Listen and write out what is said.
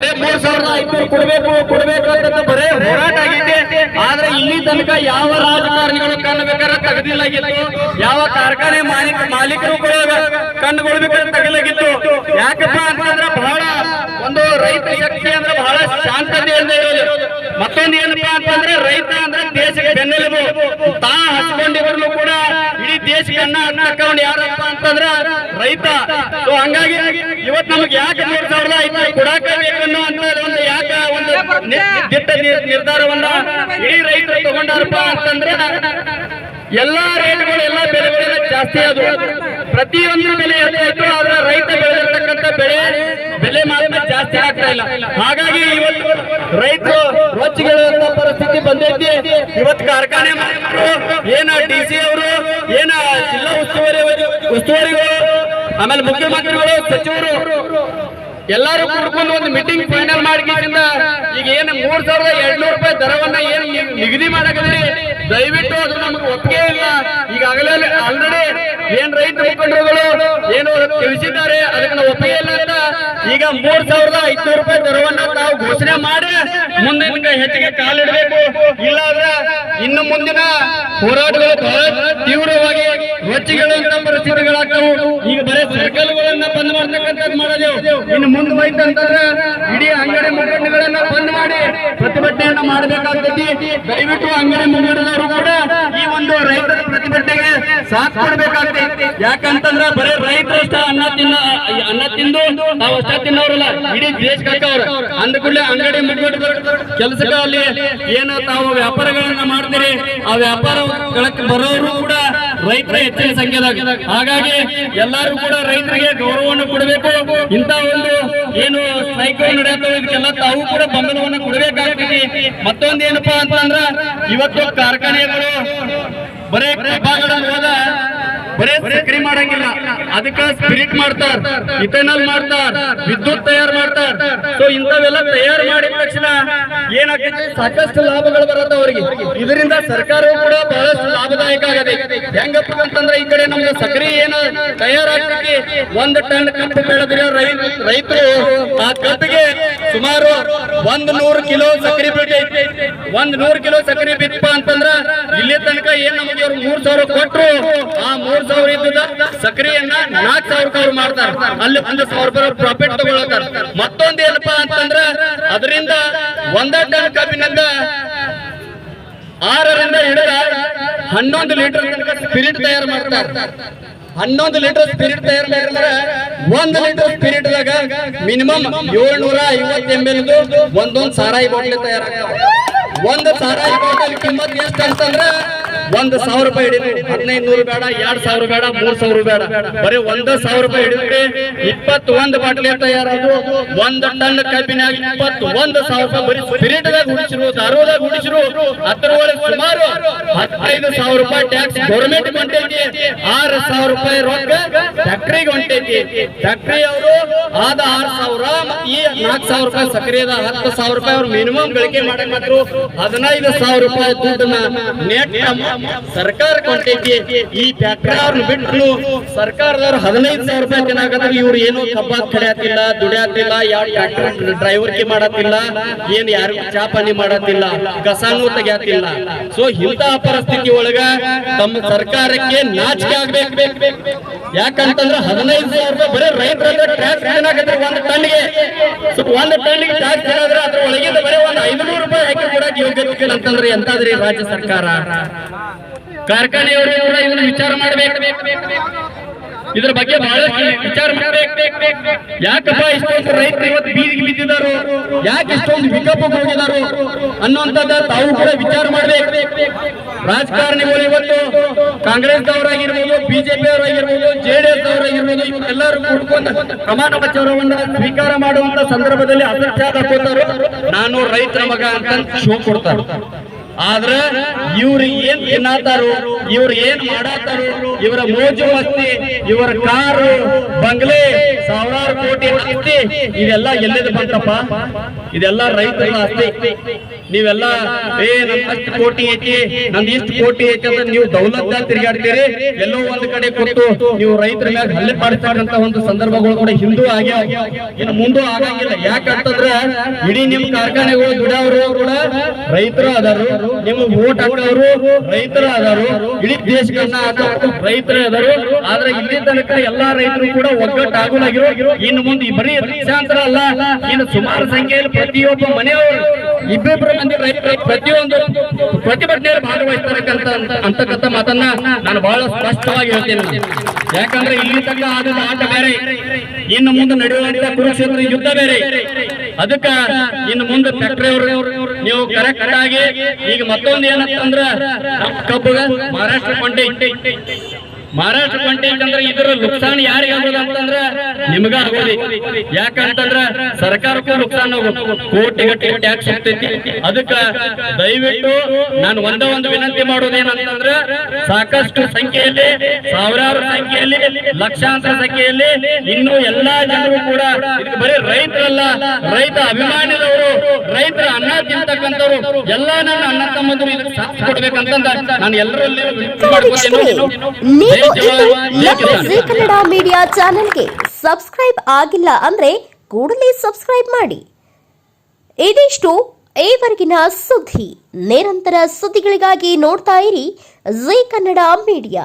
ಮೂರ್ ಸಾವಿರದ ಐನೂರು ಕೊಡಬೇಕು ಕೊಡಬೇಕು ಅಂತ ಬರೇ ಹೋರಾಟ ಆಗಿದೆ ಆದ್ರೆ ಇಲ್ಲಿ ತನಕ ಯಾವ ರಾಜಕಾರಣಿಗಳು ಕಣ್ಣು ಬೇಕಾದ್ರೆ ತೆಗೆದಿಲ್ಲಾಗಿತ್ತು ಯಾವ ಕಾರ್ಖಾನೆ ಮಾಲೀಕ ಮಾಲೀಕರು ಕೂಡ ಕಣ್ಣುಗಳು ಬೇಕಾದ್ರೆ ತೆಗಲಾಗಿತ್ತು ಯಾಕಪ್ಪ ಅಂತಂದ್ರೆ ಬಹಳ ಒಂದು ರೈತ ಶಕ್ತಿ ಅಂದ್ರೆ ಬಹಳ ಶಾಂತತೆಯಿಂದ ಇರೋದು ಮತ್ತೊಂದು ಏನಪ್ಪಾ ಅಂತಂದ್ರೆ ರೈತ ಅಂದ್ರೆ ದೇಶಕ್ಕೆ ಬೆನ್ನೆಲುಬು ತಾ ಹಚ್ಕೊಂಡಿದ್ರು ಕೂಡ ಅನ್ನ ಹಾಕವ್ನು ಯಾರಪ್ಪ ಅಂತಂದ್ರ ರೈತ. ಸೊ ಹಂಗಾಗಿ ಇವತ್ ನಮ್ಗೆ ಯಾಕೆ ಮೂರ್ ಸಾವಿರದ ಐನೂರು ಕೊಡಾಕ ಬೇಕನ್ನೋ ಅಂತ ಒಂದು ಯಾಕ ಒಂದು ದಿಟ್ಟ ನಿರ್ಧಾರವನ್ನ ಇಡೀ ರೈತರು ತಗೊಂಡಾರಪ್ಪ ಅಂತಂದ್ರೆ ಎಲ್ಲಾ ರೇಟ್ಗಳು, ಎಲ್ಲಾ ಬೆಲೆಗಳೆಲ್ಲ ಜಾಸ್ತಿ ಆದವು. ಪ್ರತಿಯೊಂದು ಬೆಲೆ ಹೆಚ್ಚಾಯ್ತು ಆದ್ರೆ ರೈತ ಬೆಳೆ ಬೆಲೆ ಮಾತ್ರ ಜಾಸ್ತಿ ಆಗ್ತಾ ಇಲ್ಲ. ಹಾಗಾಗಿ ಇವತ್ತು ರೈತರು ರೊಚ್ಚಿಗೆಳುವಂತ ಪರಿಸ್ಥಿತಿ ಬಂದೈತಿ. ಇವತ್ತು ಕಾರ್ಖಾನೆ ಏನ ಡಿ ಸಿ ಅವರು, ಏನ ಜಿಲ್ಲಾ ಉಸ್ತುವಾರಿ ಉಸ್ತುವಾರಿಗಳು, ಆಮೇಲೆ ಮುಖ್ಯಮಂತ್ರಿಗಳು, ಸಚಿವರು, ಎಲ್ಲರೂ ಕೂಡ್ಕೊಂಡು ಒಂದು ಮೀಟಿಂಗ್ ಫೈನಲ್ ಮಾಡಿದ್ರಿಂದ ಈಗ ಏನು ಮೂರ್ ಸಾವಿರದ ಎರಡ್ನೂರು ರೂಪಾಯಿ ದರವನ್ನ ಏನು ನಿಗದಿ ಮಾಡಕದ್ರಿ ದಯವಿಟ್ಟು ಅದು ನಮ್ಗೆ ಒಪ್ಪಿಗೆ ಇಲ್ಲ. ಈಗಾಗಲೇ ಆಲ್ರೆಡಿ ಏನ್ ರೈತ ಮುಖಂಡರುಗಳು ಏನು ತಿಳಿಸಿದ್ದಾರೆ, ಅದಕ್ಕೆ ನಾವು ಒಪ್ಪಿಗೆ ಇಲ್ಲ. ಈಗ ಮೂರ್ ಸಾವಿರದ ಐದ್ನೂರು ರೂಪಾಯಿ ದರವನ್ನ ತಾವು ಘೋಷಣೆ ಮಾಡಿ ಮುಂದಿನ ಹೆಚ್ಚಿಗೆ ಕಾಲಿಡಬೇಕು ಇಲ್ಲಾಂದ್ರೆ ಇನ್ನು ಮುಂದಿನ ಹೋರಾಟಗಳು ಬಹಳ ತೀವ್ರವಾಗಿ ರೊಚ್ಚಿಗೆಳುವಂತ ಪರಿಸ್ಥಿತಿಗಳಾಗ್ತವು. ಈಗ ಬರೀ ಸೈಕಲ್ಗಳನ್ನ ಬಂದ್ ಮಾಡ್ತಕ್ಕಂಥದ್ದು ಮಾಡೋದು ಇನ್ನು ಮುಂದೆ ಬೈತ ಅಂತಂದ್ರೆ ಇಡೀ ಅಂಗಡಿ ಮುಖಂಡಗಳನ್ನ ಬಂದ್ ಮಾಡಿ ಪ್ರತಿಭಟನೆಯನ್ನ ಮಾಡಬೇಕಾಗ್ತೈತಿ. ದಯವಿಟ್ಟು ಅಂಗಡಿ ಮುಂಗಡ ಪ್ರತಿಭಟನೆಗೆ ಸಾಥ್ ಕೊಡ್ಬೇಕಾಗ್ತೈತಿ ಯಾಕಂತಂದ್ರೆ ಬರೀ ರೈತರು ಅನ್ನ ತಿನ್ನ, ಅನ್ನ ತಿಂದು ನಾವು ಅಷ್ಟ ತಿನ್ನೋರಲ್ಲ, ಇಡೀ ದೇಶ ಕಟ್ಟವ್ರ ಅಂಗಡಿ ಮುಟ್ಬಿಟ್ಟು ಕೆಲಸಕ್ಕೆ ಅಲ್ಲಿ ಏನು ತಾವು ವ್ಯಾಪಾರಗಳನ್ನ ಮಾಡ್ತೀರಿ, ಆ ವ್ಯಾಪಾರಗಳಕ್ಕೆ ಬರೋರು ಕೂಡ ರೈತರ ಹೆಚ್ಚಿನ ಸಂಖ್ಯೆದಾಗ. ಹಾಗಾಗಿ ಎಲ್ಲರೂ ಕೂಡ ರೈತರಿಗೆ ಗೌರವವನ್ನು ಕೊಡಬೇಕು. ಇಂತ ಒಂದು ಏನು ಸ್ಟ್ರೈಕ್ ನಡೆಯುತ್ತೋ ಇದಕ್ಕೆಲ್ಲ ತಾವು ಕೂಡ ಬಂಬಲವನ್ನು ಕೊಡಬೇಕಾಗ್ತದೆ ಮತ್ತೊಂದು ಏನಪ್ಪಾ ಅಂತಂದ್ರ, ಇವತ್ತು ಕಾರ್ಖಾನೆಗಳು ಬರೇ ಹೋದ ಬರೇ ಸಕ್ರಿ ಮಾಡಂಗಿಲ್ಲ. ಅದಕ್ಕ ಸ್ಪಿರಿಟ್ ಮಾಡ್ತಾರ ಇಥೆನಲ್ ಮಾಡ್ತಾರ, ವಿದ್ಯುತ್ ತಯಾರು ಮಾಡ್ತಾರ. ಸೊ ಇಂಥವೆಲ್ಲ ತಯಾರು ಮಾಡಿದ ತಕ್ಷಣ ಏನಾಗ್ತದೆ ಸಾಕಷ್ಟು ಲಾಭಗಳು ಬರುತ್ತೆ ಅವರಿಗೆ. ಇದರಿಂದ ಸರ್ಕಾರವು ಕೂಡ ಬಹಳಷ್ಟು ಲಾಭದಾಯಕ ಆಗದೆ. ಹೆಂಗಪ್ಪ ಅಂತಂದ್ರೆ ಈ ಕಡೆ ನಮ್ಗೆ ಸಕ್ರಿ ಏನು ತಯಾರಾಗ್ತದೆ ಒಂದು ಟನ್ ಕಬ್ಬು ಬೆಳೆದ್ರೆ ರೈತರು ಆ ಕಬ್ಬಿಗೆ ಸುಮಾರು ಒಂದ್ ನೂರು ಕಿಲೋ ಸಕ್ರಿ ಬಿಟ್ಟೈತಿ ಒಂದ್ ನೂರು ಕಿಲೋ ಸಕ್ರಿ ಬಿತ್ತಪ್ಪ ಅಂತಂದ್ರ ತನಕ ಏನ್ ನಮಗೆ ಅವ್ರು ಮೂರ್ ಸಾವಿರ ಕೊಟ್ರು, ಆ ಮೂರ್ ಸಾವಿರ ಇದ್ದ ಸಕ್ರಿಯನ್ನ ನಾಲ್ಕ್ ಸಾವಿರ ಅವ್ರು ಮಾಡ್ತಾರ. ಅಲ್ಲಿ ಒಂದು ಸಾವಿರ ರೂಪಾಯಿ ಪ್ರಾಫಿಟ್ ತಗೊಳತಾರ ಮತ್ತೊಂದ್ ಏನಪ್ಪಾ ಅಂತಂದ್ರ, ಅದರಿಂದ ಒಂದ ಟನ್ ಕಬ್ಬಿನಿಂದ ಆರರಿಂದ ಹಿಡಿದ ಹನ್ನೊಂದು ಲೀಟರ್ ಸ್ಪಿರಿಟ್ ತಯಾರು ಮಾಡ್ತಾರೆ. ಹನ್ನೊಂದು ಲೀಟರ್ ಸ್ಪಿರಿಟ್ ತಯಾರು ಮಾಡಿದ್ರೆ ಒಂದು ಲೀಟರ್ ಸ್ಪಿರಿಟ್ ದಾಗ ಮಿನಿಮಮ್ ಏಳ್ನೂರ ಐವತ್ತು ಎಂ ಎಲ್ ಒಂದೊಂದು ಸಾರಾಯಿ ಬಾಟ್ಲಿ ತಯಾರಾಗ್ತಾವ. ಒಂದು ಸಾರಾಯಿ ಬಾಟಲ್ ಕಿಮ್ಮತ್ ಎಷ್ಟು ಅಂತಂದ್ರ ಒಂದ್ ಸಾವಿರ ರೂಪಾಯಿ ಹಿಡಿದು ಹದಿನೈದು ನೂರು ಬೇಡ, ಎರಡ್ ಸಾವಿರ ಬೇಡ, ಮೂರ್ ಸಾವಿರ ಬೇಡ. ಬರೀ ಒಂದ್ ಸಾವಿರ ರೂಪಾಯಿ ಹಿಡಿದ್ರೆ ಇಪ್ಪತ್ತು ಒಂದು ಬಾಟ್ಲಿ ತಯಾರಾದ್ರು. ಒಂದ್ ಟನ್ ಕಬ್ಬಿನಾಗ ಇಪ್ಪತ್ತು ಒಂದು ಸಾವಿರ ರೂಪಾಯಿ ಬರೀ ಸ್ಪಿರಿಟ್ ದಾಗ ಹುಡಿಸಿರು ದಾರುದಾಗ ಹುಡಿಸಿರು ಅದರೊಳಗೆ ಸುಮಾರು ಹದಿನೈದು ಸಾವಿರ ರೂಪಾಯಿ ಟ್ಯಾಕ್ಸ್ ಗೌರ್ಮೆಂಟ್ ಹೊಂಟೈತಿ. ಆರು ಸಾವಿರ ರೂಪಾಯಿ ರೊಕ್ಕ ಫ್ಯಾಕ್ಟ್ರಿಗೆ ಹೊಂಟೈತಿ. ಫ್ಯಾಕ್ಟ್ರಿ ಅವರು ಆದ ಆರು ಸಾವಿರ ಈ ನಾಲ್ಕು ಸಾವಿರ ರೂಪಾಯಿ ಸಕ್ಕರೆ ಅದ. ಹತ್ತು ಸಾವಿರ ರೂಪಾಯಿ ಅವ್ರು ಮಿನಿಮಮ್ ಗಳಿಕೆ ಮಾಡಕ್ ಹದಿನೈದು ಸಾವಿರ ರೂಪಾಯಿ ದುಡ್ಡನ್ನ ನೆಟ್ ಸರ್ಕಾರಕ್ಕೆ ಕೊಟ್ಟೈತಿ ಈ ಫ್ಯಾಕ್ಟ್ರಿ ಬಿಟ್ಟು ಸರ್ಕಾರದವ್ರು ಹದಿನೈದು ಸಾವಿರ ರೂಪಾಯಿ ತಿನ್ನಾಕತ್ತಾರೆ ಇವ್ರು ಏನು ಕಬ್ಬ ಕಡಿಯತ್ತಿಲ್ಲ ದುಡಿಯತ್ತಿಲ್ಲ ಯಾವ ಟ್ರ್ಯಾಕ್ಟರ್ ಡ್ರೈವರ್ಗೆ ಮಾಡತ್ತಿಲ್ಲ, ಏನ್ ಯಾರಿಗೂ ಚಾಪಾನಿ ಮಾಡತ್ತಿಲ್ಲ, ಕಸಾನು ತೆಗಿಯತ್ತಿಲ್ಲ. ಸೊ ಇಂತಹ ಪರಿಸ್ಥಿತಿ ಒಳಗ ತಮ್ಮ ಸರ್ಕಾರಕ್ಕೆ ನಾಚಿಕೆ ಆಗ್ಬೇಕು. ಯಾಕಂತಂದ್ರೆ ಹದಿನೈದು ಸಾವಿರ ರೂಪಾಯಿ ಬರೀ ರೈತರ ಟ್ಯಾಕ್ಸ್ ಏನಾಗತ್ತೆ ಒಂದು ಟನ್ಗೆ ಒಂದು ಟನ್ಗೆ ಟ್ಯಾಕ್ಸ್ ಏನಾದ್ರೆ ಅದ್ರ ಒಳಗಿಂದ ಬರೀ ಒಂದು ಐದುನೂರು ರೂಪಾಯಿ ಹಾಕಿ ಕೊಡಕ್ಕೆ ಯೋಗ್ಯತೆ ಅಂತಂದ್ರೆ ಎಂತಾದ್ರಿ ರಾಜ್ಯ ಸರ್ಕಾರ? ಕಾರ್ಖಾನೆಯವರು ಕೂಡ ಇದನ್ನು ವಿಚಾರ ಮಾಡಬೇಕು. ಇದ್ರ ಬಗ್ಗೆ ಬಹಳಷ್ಟು ವಿಚಾರ ಯಾಕಪ್ಪ ಇಷ್ಟೊಂದು ರೈತರು ಇವತ್ತು ಬೀದಿಗೆ ಬಿದ್ದಿದ್ದಾರೋ ಯಾಕೆ ಇಷ್ಟೊಂದು ವಿಕೋಪ ಹೋಗಿದಾರೋ? ಅನ್ನುವಂಥದ್ದ ತಾವು ಕೂಡ ವಿಚಾರ ಮಾಡಬೇಕು. ರಾಜಕಾರಣಿಗಳು ಇವತ್ತು ಕಾಂಗ್ರೆಸ್ ಅವರಾಗಿರ್ಬೋದು ಬಿಜೆಪಿ ಅವರಾಗಿರ್ಬೋದು ಜೆಡಿಎಸ್ ಅವರಾಗಿರ್ಬೋದು ಎಲ್ಲರೂ ಕೂಡ್ಕೊಂಡು ಪ್ರಮಾಣ ವಚನವನ್ನ ಸ್ವೀಕಾರ ಮಾಡುವಂತ ಸಂದರ್ಭದಲ್ಲಿ ಅಸತ್ಯ ಹಾಕೋತಾರೋ ನಾನು ರೈತರ ಮಗ ಅಂತ ಶೋ ಕೊಡ್ತಾರೆ. ಆದ್ರ ಇವ್ರು ಏನ್ ತಿನ್ನತಾರು ಇವ್ರು ಏನ್ ಮಾಡಾತಾರ ಇವರ ಮೋಜು ಮಸ್ತಿ, ಇವರ ಕಾರು, ಬಂಗ್ಲೆ, ಸಾವಿರಾರು ಕೋಟಿ ಆಸ್ತಿ ಇದೆಲ್ಲ ಎಲ್ಲಿದ್ ಬಂತಪ್ಪ? ಇದೆಲ್ಲ ರೈತರ ಆಸ್ತಿ. ನೀವೆಲ್ಲ, ಏ ಅಷ್ಟು ಕೋಟಿ ಐತಿ, ನಂದು ಇಷ್ಟು ಕೋಟಿ ಐತಿ ಅಂತ ನೀವು ದೌಲತ್ ತಿರುಗಾಡ್ತೀರಿ? ಎಲ್ಲೋ ಒಂದ್ ಕಡೆ ಕೊಟ್ಟು ನೀವು ರೈತರ ಮೇಲೆ ಹಲ್ಲೆ ಮಾಡ್ತಾರಂತ ಒಂದು ಸಂದರ್ಭಗಳು ಕೂಡ ಹಿಂದೂ ಆಗ್ಯಾವ. ಇನ್ನು ಮುಂದೂ ಆಗಂಗಿಲ್ಲ. ಯಾಕಂತಂದ್ರ ಇಡೀ ನಿಮ್ ಕಾರ್ಖಾನೆಗಳು ದುಡಿಯವರು ಕೂಡ ರೈತರು ಅದಾರು ನಿಮ್ ಓಟ್ ಹಾಕೋರು ರೈತರು ಅದಾರು ಇಡೀ ದೇಶಗಳನ್ನ ರೈತರೇ ಅದರು ಆದ್ರೆ ಇಲ್ಲಿ ತನಕ ಎಲ್ಲಾ ರೈತರು ಕೂಡ ಒಗ್ಗಟ್ಟಾಗುಲಾಗಿರೋ ಇನ್ನು ಮುಂದೆ ಬರೀ ಲಕ್ಷಾಂತರ ಅಲ್ಲ, ಇನ್ನು ಸುಮಾರು ಸಂಖ್ಯೆಯಲ್ಲಿ ಪ್ರತಿಯೊಬ್ಬ ಮನೆಯವರು ಇಬ್ಬಿಬ್ರು ಮಂದಿ ರೈತರು ಪ್ರತಿಯೊಂದು ಪ್ರತಿಭಟನೆಯಲ್ಲಿ ಭಾಗವಹಿಸ್ತಕ್ಕಂತ ಅಂತಕ್ಕಂಥ ಮಾತನ್ನ ನಾನು ಬಹಳ ಸ್ಪಷ್ಟವಾಗಿ ಹೇಳ್ತೇನೆ. ಯಾಕಂದ್ರೆ ಇಲ್ಲಿ ತನಕ ಆದ ಆಟ ಬೇರೆ, ಇನ್ನು ಮುಂದೆ ನಡೆಯುವಂತ ಕುರುಕ್ಷೇತ್ರ ಯುದ್ಧ ಬೇರೆ. ಅದಕ್ಕ ಇನ್ನು ಮುಂದೆ ಅವರು ನೀವು ಕರೆಕ್ಟ್ ಆಗಿ ಈಗ ಮತ್ತೊಂದು ಏನಂತಂದ್ರ ಕಬ್ಬು ಮಹಾರಾಷ್ಟ್ರ ಕೊಂಡೆ. ಮಹಾರಾಷ್ಟ್ರ ಕೊಂಡೆ ಅಂತಂದ್ರೆ ಇದರ ನುಕ್ಸಾನ್ ಯಾರಿಗೆ ಆಗೋದು ಅಂತಂದ್ರ ನಿಮ್ಗ ಆಗೋದಿ. ಯಾಕಂತಂದ್ರ ಸರ್ಕಾರಕ್ಕೂ ನುಕ್ಸಾನ್ ಕೋಟಿ ಗಟ್ಟಿ ಟ್ಯಾಕ್ಸ್ ಹೋಗ್ತೈತಿ ಅದಕ್ಕ ದಯವಿಟ್ಟು ನಾನು ಒಂದೇ ಒಂದು ವಿನಂತಿ ಮಾಡೋದೇನಂತಂದ್ರ ಸಾಕಷ್ಟು ಸಂಖ್ಯೆಯಲ್ಲಿ, ಸಾವಿರಾರು ಸಂಖ್ಯೆಯಲ್ಲಿ, ಲಕ್ಷಾಂತರ ಸಂಖ್ಯೆಯಲ್ಲಿ ಇನ್ನು ಎಲ್ಲಾ ಜನರು ಕೂಡ ಬರೀ ರೈತರಲ್ಲ, ರೈತ ಅನ್ನ ತಿಂತಕ್ಕಂಥವ್ರು ಎಲ್ಲಾ ನನ್ನ ಅಣ್ಣ ತಮ್ಮಂದ್ರು ಇದಕ್ಕೆ ಸಾಥ್ ಕೊಡ್ಬೇಕಂತಂದ ನಾನು ಎಲ್ಲರಲ್ಲಿ ಕನ್ನಡ ಮೀಡಿಯಾ ಚಾನೆಲ್ಗೆ ಸಬ್ಸ್ಕ್ರೈಬ್ ಆಗಿಲ್ಲ ಅಂದ್ರೆ ಕೂಡಲೇ ಸಬ್ಸ್ಕ್ರೈಬ್ ಮಾಡಿ. ಇದಿಷ್ಟು ಈವರೆಗಿನ ಸುದ್ದಿ. ನಿರಂತರ ಸುದ್ದಿಗಳಿಗಾಗಿ ನೋಡ್ತಾ ಇರಿ ಜಿ ಕನ್ನಡ ಮೀಡಿಯಾ.